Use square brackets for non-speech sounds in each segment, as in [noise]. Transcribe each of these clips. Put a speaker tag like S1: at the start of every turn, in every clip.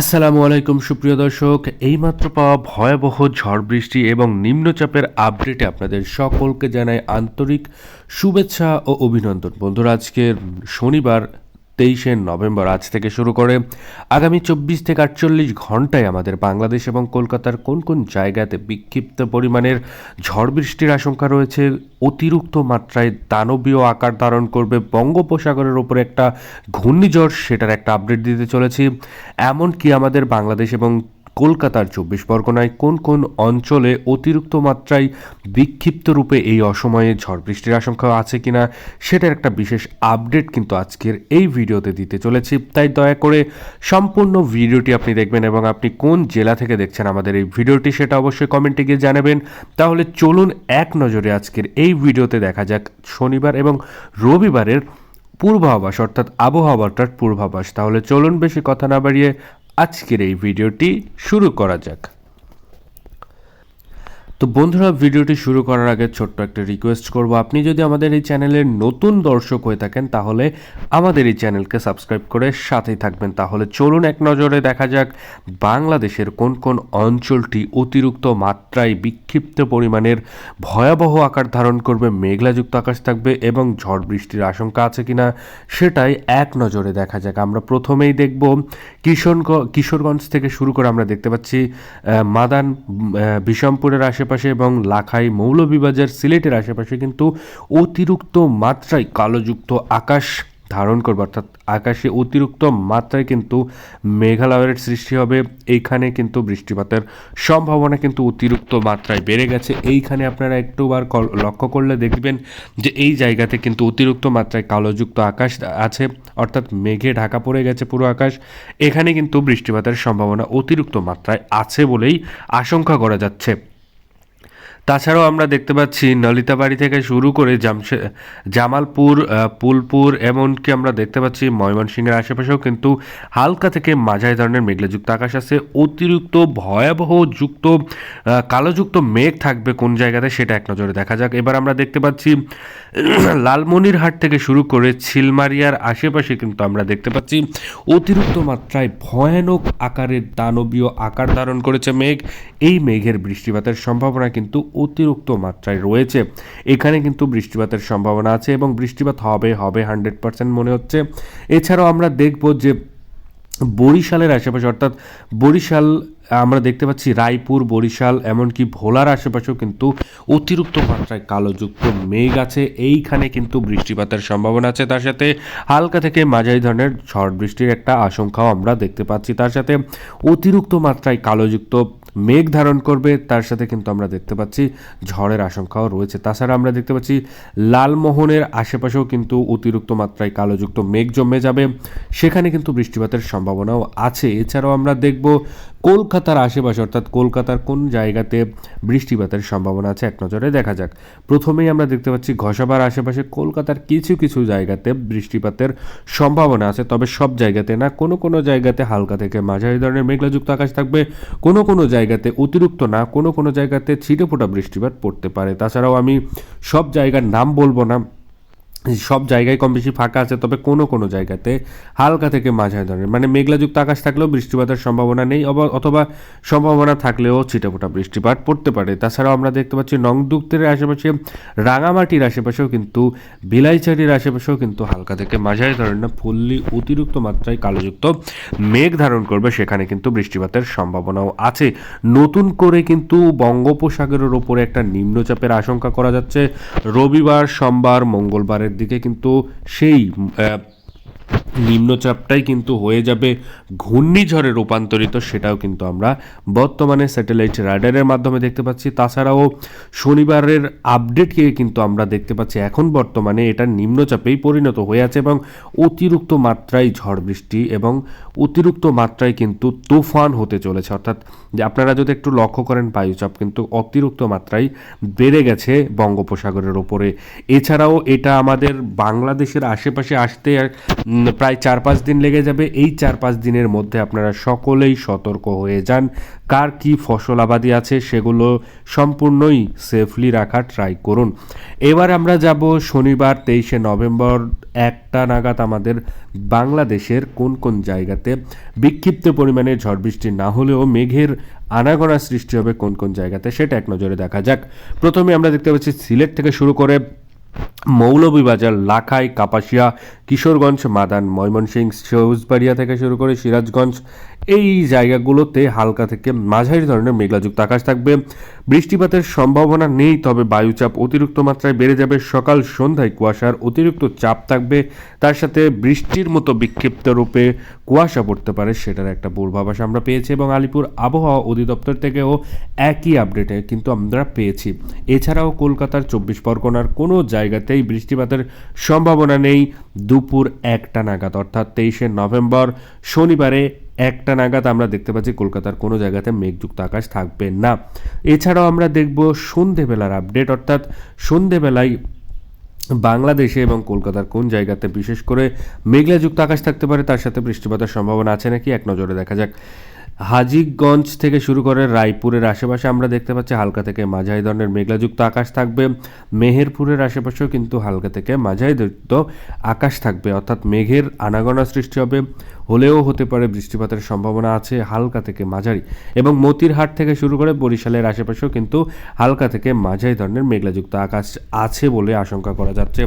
S1: আসসালামু আলাইকুম, সুপ্রিয় দর্শক। এইমাত্র পাওয়া ভয়াবহ ঝড় বৃষ্টি এবং নিম্নচাপের আপডেটে আপনাদের সকলকে জানাই আন্তরিক শুভেচ্ছা ও অভিনন্দন। বন্ধুরা, আজকের শনিবার তেইশে নভেম্বর আজ থেকে শুরু করে আগামী চব্বিশ থেকে আটচল্লিশ ঘন্টায় আমাদের বাংলাদেশ এবং কলকাতার কোন কোন জায়গাতে বিক্ষিপ্ত পরিমাণের ঝড় বৃষ্টির আশঙ্কা রয়েছে, অতিরিক্ত মাত্রায় দানবীয় আকার ধারণ করবে বঙ্গোপসাগরের ওপর একটা ঘূর্ণিঝড়, সেটার একটা আপডেট দিতে চলেছি। এমনকি আমাদের বাংলাদেশ এবং কলকাতার চব্বিশ পরগনায় কোন কোন অঞ্চলে অতিরিক্ত মাত্রায় বিক্ষিপ্ত রূপে এই অসময়ে ঝড় বৃষ্টির আশঙ্কা আছে কিনা, সেটার একটা বিশেষ আপডেট কিন্তু আজকের এই ভিডিওতে দিতে চলেছি। তাই দয়া করে সম্পূর্ণ ভিডিওটি আপনি দেখবেন এবং আপনি কোন জেলা থেকে দেখছেন আমাদের এই ভিডিওটি সেটা অবশ্যই কমেন্টে গিয়ে জানাবেন। তাহলে চলুন এক নজরে আজকের এই ভিডিওতে দেখা যাক শনিবার এবং রবিবারের পূর্বাভাস, অর্থাৎ আবহাওয়াটার পূর্বাভাস। তাহলে চলুন বেশি কথা না বাড়িয়ে আজকের এই ভিডিওটি শুরু করা যাক। তো বন্ধুরা, ভিডিওটি শুরু করার আগে ছোট্ট একটা রিকোয়েস্ট করব। আপনি যদি আমাদের এই চ্যানেলের নতুন দর্শক হয়ে থাকেন, তাহলে আমাদের এই চ্যানেলকে সাবস্ক্রাইব করে সাথেই থাকবেন। তাহলে চলুন এক নজরে দেখা যাক বাংলাদেশের কোন কোন অঞ্চলটি অতিরিক্ত মাত্রায় বিক্ষিপ্ত পরিমাণের ভয়াবহ আকার ধারণ করবে, মেঘলাযুক্ত আকাশ থাকবে এবং ঝড় বৃষ্টির আশঙ্কা আছে কিনা সেটাই এক নজরে দেখা যাক। আমরা প্রথমেই দেখব কিশোরগ, কিশোরগঞ্জ থেকে শুরু করে আমরা দেখতে পাচ্ছি মাদান বিষমপুরের আশেপাশে এবং লাখাই মৌলভীবাজার সিলেটের আশেপাশে কিন্তু অতিরিক্ত মাত্রায় কালোযুক্ত আকাশ ধারণ করবে। অর্থাৎ আকাশে অতিরিক্ত মাত্রায় কিন্তু মেঘালয়ের সৃষ্টি হবে। এইখানে কিন্তু বৃষ্টিপাতের সম্ভাবনা কিন্তু অতিরিক্ত মাত্রায় বেড়ে গেছে। এইখানে আপনারা একটুবার লক্ষ্য করলে দেখবেন যে এই জায়গাতে কিন্তু অতিরিক্ত মাত্রায় কালোযুক্ত আকাশ আছে। অর্থাৎ মেঘে ঢাকা পড়ে গেছে পুরো আকাশ। এখানে কিন্তু বৃষ্টিপাতের সম্ভাবনা অতিরিক্ত মাত্রায় আছে বলেই আশঙ্কা করা যাচ্ছে। তাছাড়াও আমরা দেখতে পাচ্ছি নলিতাবাড়ি থেকে শুরু করে জামশে, জামালপুর পুলপুর, এমনকি আমরা দেখতে পাচ্ছি ময়মনসিংহের আশেপাশেও কিন্তু হালকা থেকে মাঝারি ধরনের মেঘলাযুক্ত আকাশ আছে। অতিরিক্ত ভয়াবহ যুক্ত কালোযুক্ত মেঘ থাকবে কোন জায়গাতে সেটা এক নজরে দেখা যাক। এবার আমরা দেখতে পাচ্ছি [clears throat] লালমনিরহাট থেকে শুরু করে ছিলমারিয়ার আশেপাশে কিন্তু আমরা দেখতে পাচ্ছি অতিরিক্ত মাত্রায় ভয়ানক আকারের দানবীয় আকার ধারণ করেছে মেঘ। এই মেঘের বৃষ্টিপাতের সম্ভাবনা কিন্তু অতিরিক্ত মাত্রায় রয়েছে। এখানে কিন্তু বৃষ্টিপাতের সম্ভাবনা আছে এবং বৃষ্টিপাত হবে হবে হান্ড্রেড পার্সেন্ট মনে হচ্ছে। এছাড়াও আমরা দেখব যে বরিশালের আশেপাশে, অর্থাৎ বরিশাল, আমরা দেখতে পাচ্ছি রায়পুর, বরিশাল, এমনকি ভোলার আশেপাশেও কিন্তু অতিরিক্ত মাত্রায় কালোযুক্ত মেঘ আছে। এইখানে কিন্তু বৃষ্টিপাতের সম্ভাবনা আছে। তার সাথে হালকা থেকে মাঝারি ধরনের ঝড় বৃষ্টির একটা আশঙ্কাও আমরা দেখতে পাচ্ছি। তার সাথে অতিরিক্ত মাত্রায় কালোযুক্ত মেঘ ধারণ করবে, তার সাথে কিন্তু আমরা দেখতে পাচ্ছি ঝড়ের আশঙ্কাও রয়েছে। তাছাড়া আমরা দেখতে পাচ্ছি লালমোহনের আশেপাশেও কিন্তু অতিরিক্ত মাত্রায় কালোযুক্ত মেঘ জমে যাবে। সেখানে কিন্তু বৃষ্টিপাতের সম্ভাবনাও আছে। এছাড়াও আমরা দেখব কলকাতার আশেপাশে, অর্থাৎ কলকাতার কোন জায়গাতে বৃষ্টিপাতের সম্ভাবনা আছে? এক নজরে দেখা যাক। প্রথমেই আমরা দেখতে পাচ্ছি, ঘষাবার আশেপাশে কলকাতার কিছু কিছু জায়গাতে বৃষ্টিপাতের সম্ভাবনা আছে। তবে সব জায়গাতে না, কোনো কোনো জায়গাতে হালকা থেকে মাঝারি ধরনের মেঘলাযুক্ত আকাশ থাকবে। কোনো কোনো জায়গাতে অতিরিক্ত না, কোনো কোনো জায়গাতে ছিটে ফোটা বৃষ্টিপাত পড়তে পারে। তাছাড়াও আমি সব জায়গার নাম বলব না। সব জায়গায় কম বেশি ফাঁকা আছে, তবে কোনো কোনো জায়গাতে হালকা থেকে মাঝারি ধরনের। মানে মেঘলাযুক্ত আকাশ থাকলেও বৃষ্টিপাতের সম্ভাবনা নেই অথবা সম্ভাবনা থাকলেও ছিটেফোঁটা বৃষ্টিপাত পড়তে পারে। তাছাড়াও আমরা দেখতে পাচ্ছি নংদুক্তের আশেপাশে, রাঙামাটির আশেপাশেও কিন্তু, বিলাইচারির আশেপাশেও কিন্তু হালকা থেকে মাঝারি ধরনের ফুললি অতিরিক্ত মাত্রায় কালোযুক্ত মেঘ ধারণ করবে। সেখানে কিন্তু বৃষ্টিপাতের সম্ভাবনাও আছে। নতুন করে কিন্তু বঙ্গোপসাগরের ওপরে একটা নিম্নচাপের আশঙ্কা করা যাচ্ছে। রবিবার, সোমবার, মঙ্গলবারের দিকে কিন্তু সেই নিম্নচাপটাই কিন্তু হয়ে যাবে। ঘূর্ণিঝড়ে রূপান্তরিত সেটাও কিন্তু আমরা বর্তমানে স্যাটেলাইট রাডারের মাধ্যমে দেখতে পাচ্ছি। তাছাড়াও শনিবারের আপডেটকে কিন্তু আমরা দেখতে পাচ্ছি এখন বর্তমানে এটা নিম্নচাপেই পরিণত হয়ে আছে এবং অতিরিক্ত মাত্রায় ঝড় বৃষ্টি এবং অতিরিক্ত মাত্রায় কিন্তু তুফান হতে চলেছে। অর্থাৎ যে আপনারা যদি একটু লক্ষ্য করেন বায়ুচাপ কিন্তু অতিরিক্ত মাত্রায় বেড়ে গেছে বঙ্গোপসাগরের ওপরে। এছাড়াও এটা আমাদের বাংলাদেশের আশেপাশে আসতে উম, প্রায় চার পাঁচ দিন লেগে যাবে। এই চার পাঁচ দিনের মধ্যে আপনারা সকলেই সতর্ক হয়ে যান। কার কি ফসল আবাদি আছে সেগুলো সম্পূর্ণই সেফলি রাখার ট্রাই করুন। এবার আমরা যাব শনিবার তেইশে নভেম্বর। একটা নাগাদ আমাদের বাংলাদেশের কোন কোন জায়গাতে বিক্ষিপ্ত পরিমাণে ঝড় বৃষ্টি না হলেও মেঘের আনাগোনা সৃষ্টি হবে কোন কোন জায়গাতে, সেটা এক নজরে দেখা যাক। প্রথমে আমরা দেখতে পাচ্ছি সিলেট থেকে শুরু করে মৌলভীবাজার, লাখাই, কাপাসিয়া, কিশোরগঞ্জ, মাদান, ময়মনসিংহ, সবুজবাড়িয়া থেকে শুরু করে সিরাজগঞ্জ, এই জায়গাগুলোতে হালকা থেকে মাঝারি ধরনের মেঘলাযুক্ত আকাশ থাকবে। বৃষ্টিপাতের সম্ভাবনা নেই, তবে বায়ুচাপ অতিরিক্ত মাত্রায় বেড়ে যাবে। সকাল সন্ধ্যায় কুয়াশার অতিরিক্ত চাপ থাকবে। তার সাথে বৃষ্টির মতো বিক্ষিপ্ত রূপে কুয়াশা পড়তে পারে, সেটার একটা পূর্বাভাস আমরা পেয়েছি এবং আলিপুর আবহাওয়া অধিদপ্তর থেকেও একই আপডেটে কিন্তু আমরা পেয়েছি। এছাড়াও কলকাতার চব্বিশ পরগনার কোনো জায়গাতেই বৃষ্টিপাতের সম্ভাবনা নেই। দুপুর একটা নাগাদ, অর্থাৎ তেইশে নভেম্বর শনিবারে একটা নাগাদ আমরা দেখতে পাচ্ছি কলকাতার কোনো জায়গাতে মেঘযুক্ত আকাশ থাকবে না। এছাড়াও আমরা দেখব সন্ধেবেলার আপডেট, অর্থাৎ সন্ধেবেলায় বাংলাদেশে এবং কলকাতার কোন জায়গাতে বিশেষ করে মেঘলাযুক্ত আকাশ থাকতে পারে, তার সাথে বৃষ্টিপাতের সম্ভাবনা আছে নাকি, এক নজরে দেখা যাক। হাজিগঞ্জ থেকে শুরু করে রায়পুরের আশেপাশে আমরা দেখতে পাচ্ছি হালকা থেকে মাঝারি ধরনের মেঘলাযুক্ত আকাশ থাকবে। মেহেরপুরের আশেপাশেও কিন্তু হালকা থেকে মাঝারি যুক্ত আকাশ থাকবে। অর্থাৎ মেঘের আনাগোনা সৃষ্টি হবে। হলেও হতে পারে বৃষ্টিপাতের সম্ভাবনা আছে হালকা থেকে মাঝারি এবং মতিরহাট থেকে শুরু করে বরিশালের আশেপাশেও কিন্তু হালকা থেকে মাঝারি ধরনের মেঘলাযুক্ত আকাশ আছে বলে আশঙ্কা করা যাচ্ছে।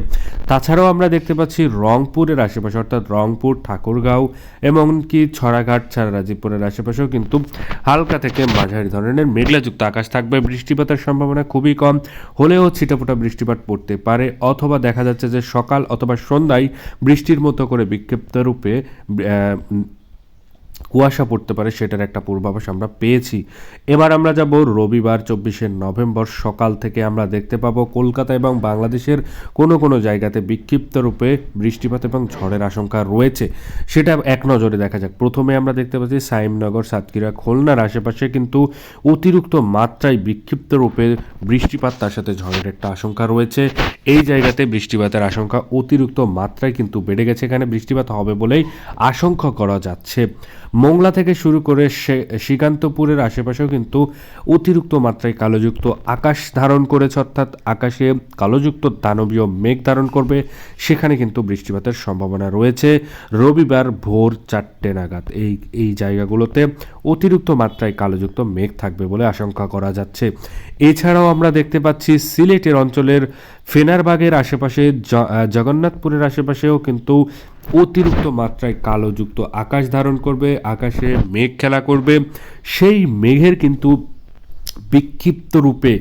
S1: তাছাড়াও আমরা দেখতে পাচ্ছি রংপুরের আশেপাশে অর্থাৎ রংপুর, ঠাকুরগাঁও এমনকি ছড়াঘাট ছাড়া রাজীবপুরের আশেপাশেও কিন্তু হালকা থেকে মাঝারি ধরনের মেঘলাযুক্ত আকাশ থাকবে। বৃষ্টিপাতের সম্ভাবনা খুবই কম। হলেও ছিটাফোটা বৃষ্টিপাত পড়তে পারে। অথবা দেখা যাচ্ছে যে সকাল অথবা সন্ধ্যায় বৃষ্টির মতো করে বিক্ষিপ্ত রূপে uh, কুয়াশা পড়তে পারে, সেটার একটা পূর্বাভাস আমরা পেয়েছি। এবার আমরা যাব রবিবার, চব্বিশে নভেম্বর সকাল থেকে আমরা দেখতে পাবো কলকাতা এবং বাংলাদেশের কোনো কোনো জায়গাতে বিক্ষিপ্ত রূপে বৃষ্টিপাত এবং ঝড়ের আশঙ্কা রয়েছে। সেটা এক নজরে দেখা যাক। প্রথমে আমরা দেখতে পাচ্ছি সাইমনগর, সাতক্ষীরা, খুলনার আশেপাশে কিন্তু অতিরিক্ত মাত্রায় বিক্ষিপ্ত রূপে বৃষ্টিপাত, তার সাথে ঝড়ের একটা আশঙ্কা রয়েছে। এই জায়গাতে বৃষ্টিপাতের আশঙ্কা অতিরিক্ত মাত্রায় কিন্তু বেড়ে গেছে, এখানে বৃষ্টিপাত হবে বলেই আশঙ্কা করা যাচ্ছে। মোংলা থেকে শুরু করে শ্রীকান্তপুরের আশেপাশেও কিন্তু অতিরিক্ত মাত্রায় কালোযুক্ত আকাশ ধারণ করেছে, অর্থাৎ আকাশে কালোযুক্ত দানবীয় মেঘ ধারণ করবে। সেখানে কিন্তু বৃষ্টিপাতের সম্ভাবনা রয়েছে। রবিবার ভোর চারটে নাগাদ এই এই জায়গাগুলোতে অতিরিক্ত মাত্রায় কালোযুক্ত মেঘ থাকবে বলে আশঙ্কা করা যাচ্ছে। এছাড়াও আমরা দেখতে পাচ্ছি সিলেটের অঞ্চলের ফেনারবাগের আশেপাশে জগন্নাথপুরের আশেপাশেও কিন্তু অতিরিক্ত মাত্রায় কালোযুক্ত আকাশ ধারণ করবে, আকাশে মেঘ খেলা করবে। সেই মেঘের কিন্তু বিক্ষিপ্ত রূপে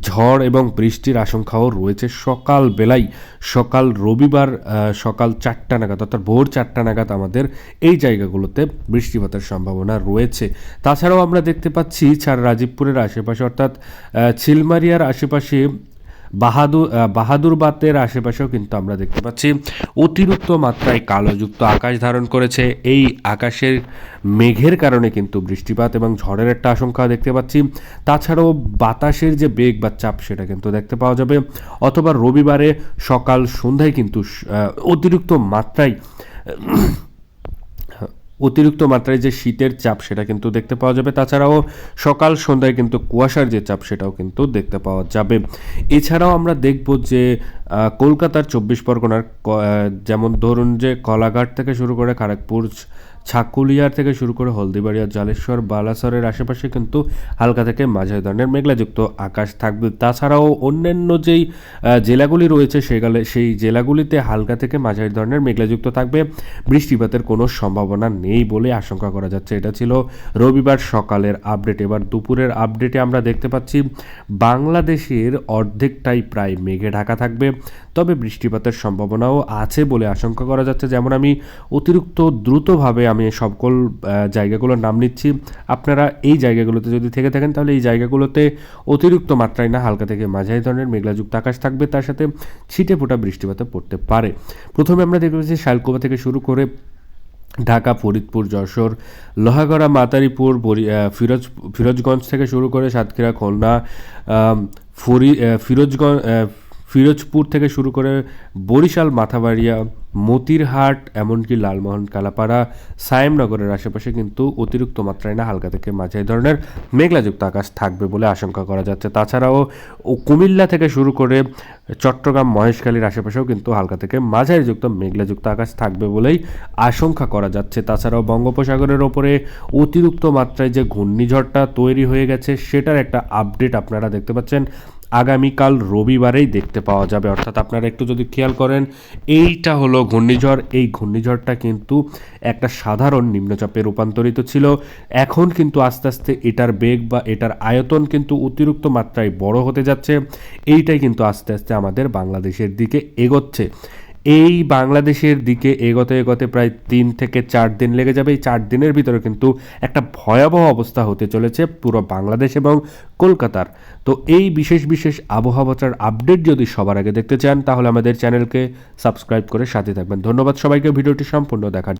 S1: ঝড় এবং বৃষ্টির আশঙ্কাও রয়েছে সকাল বেলায় সকাল রবিবার সকাল চারটা নাগাদ অর্থাৎ ভোর চারটা নাগাদ আমাদের এই জায়গাগুলোতে বৃষ্টিপাতের সম্ভাবনা রয়েছে। তাছাড়াও আমরা দেখতে পাচ্ছি ছাড় রাজীবপুরের আশেপাশে অর্থাৎ ছিলমারিয়ার আশেপাশে বাহাদুর আহ, বাহাদুরবাতের আশেপাশেও কিন্তু আমরা দেখতে পাচ্ছি অতিরিক্ত মাত্রায় কালোযুক্ত আকাশ ধারণ করেছে। এই আকাশের মেঘের কারণে কিন্তু বৃষ্টিপাত এবং ঝড়ের একটা আশঙ্কা দেখতে পাচ্ছি। তাছাড়াও বাতাসের যে বেগ বা চাপ সেটা কিন্তু দেখতে পাওয়া যাবে। অথবা রবিবারে সকাল সন্ধ্যায় কিন্তু অতিরিক্ত মাত্রায় অতিরিক্ত মাত্রায় যে শীতের চাপ সেটা কিন্তু দেখতে পাওয়া যাবে। তাছাড়াও সকাল সন্ধ্যায় কিন্তু কুয়াশার যে চাপ সেটাও কিন্তু দেখতে পাওয়া যাবে। এছাড়াও আমরা দেখব যে কলকাতার চব্বিশ পরগনার যেমন ধরুন যে কলাঘাট থেকে শুরু করে খড়গপুর ছাকুলিয়ার থেকে শুরু করে হলদিবাড়িয়া জালেশ্বর, বালাসরের আশেপাশে কিন্তু হালকা থেকে মাঝারি ধরনের মেঘলাযুক্ত আকাশ থাকবে। তাছাড়াও অন্যান্য যেই জেলাগুলি রয়েছে সেগালে, সেই জেলাগুলিতে হালকা থেকে মাঝারি ধরনের মেঘলাযুক্ত থাকবে। বৃষ্টিপাতের কোনো সম্ভাবনা নেই বলে আশঙ্কা করা যাচ্ছে। এটা ছিল রবিবার সকালের আপডেট। এবার দুপুরের আপডেটে আমরা দেখতে পাচ্ছি, বাংলাদেশের অর্ধেকটাই প্রায় মেঘে ঢাকা থাকবে। তবে বৃষ্টিপাতের সম্ভাবনাও আছে বলে আশঙ্কা করা যাচ্ছে। যেমন আমি অতিরিক্ত দ্রুতভাবে আমি সকল জায়গাগুলোর নাম নিচ্ছি। আপনারা এই জায়গাগুলোতে যদি থেকে থাকেন, তাহলে এই জায়গাগুলোতে অতিরিক্ত মাত্রায় না, হালকা থেকে মাঝারি ধরনের মেঘলাযুক্ত আকাশ থাকবে। তার সাথে ছিটে ফোটা বৃষ্টিপাতে পড়তে পারে। প্রথমে আমরা দেখতে পাচ্ছি শালকোবা থেকে শুরু করে ঢাকা, ফরিদপুর, যশোর, লোহাগড়া, মাতারিপুর ফিরোজ, ফিরোজগঞ্জ থেকে শুরু করে সাতক্ষীরা, খুলনা ফরি ফিরোজগঞ্জ ফিরোজপুর থেকে শুরু করে বরিশাল, মাথাবাড়িয়া, মতিরহাট, এমনকি লালমোহন, কালাপাড়া, সায়েমনগরের আশেপাশে কিন্তু অতিরিক্ত মাত্রায় না, হালকা থেকে মাঝারি ধরনের মেঘলাযুক্ত আকাশ থাকবে বলে আশঙ্কা করা যাচ্ছে। তাছাড়াও কুমিল্লা থেকে শুরু করে চট্টগ্রাম, মহেশখালীর আশেপাশেও কিন্তু হালকা থেকে মাঝারিযুক্ত মেঘলাযুক্ত আকাশ থাকবে বলেই আশঙ্কা করা যাচ্ছে। তাছাড়াও বঙ্গোপসাগরের ওপরে অতিরিক্ত মাত্রায় যে ঘূর্ণিঝড়টা তৈরি হয়ে গেছে, সেটার একটা আপডেট আপনারা দেখতে পাচ্ছেন। আগামীকাল রবিবারেই দেখতে পাওয়া যাবে। অর্থাৎ আপনারা একটু যদি খেয়াল করেন, এইটা হলো ঘূর্ণিঝড়। এই ঘূর্ণিঝড়টা কিন্তু একটা সাধারণ নিম্নচাপে রূপান্তরিত ছিল। এখন কিন্তু আস্তে আস্তে এটার বেগ বা এটার আয়তন কিন্তু অতিরিক্ত মাত্রায় বড় হতে যাচ্ছে। এইটাই কিন্তু আস্তে আস্তে আমাদের বাংলাদেশের দিকে এগোচ্ছে। এই বাংলাদেশের দিকে এগোতে এগোতে প্রায় তিন থেকে চার দিন লেগে যাবে। এই চার দিনের ভিতরে কিন্তু একটা ভয়াবহ অবস্থা হতে চলেছে পুরো বাংলাদেশ এবং কলকাতার। তো এই বিশেষ বিশেষ আবহাওয়াটার আপডেট যদি সবার আগে দেখতে চান, তাহলে আমাদের চ্যানেলকে সাবস্ক্রাইব করে সাথে থাকবেন। ধন্যবাদ সবাইকে, ভিডিওটি সম্পূর্ণ দেখার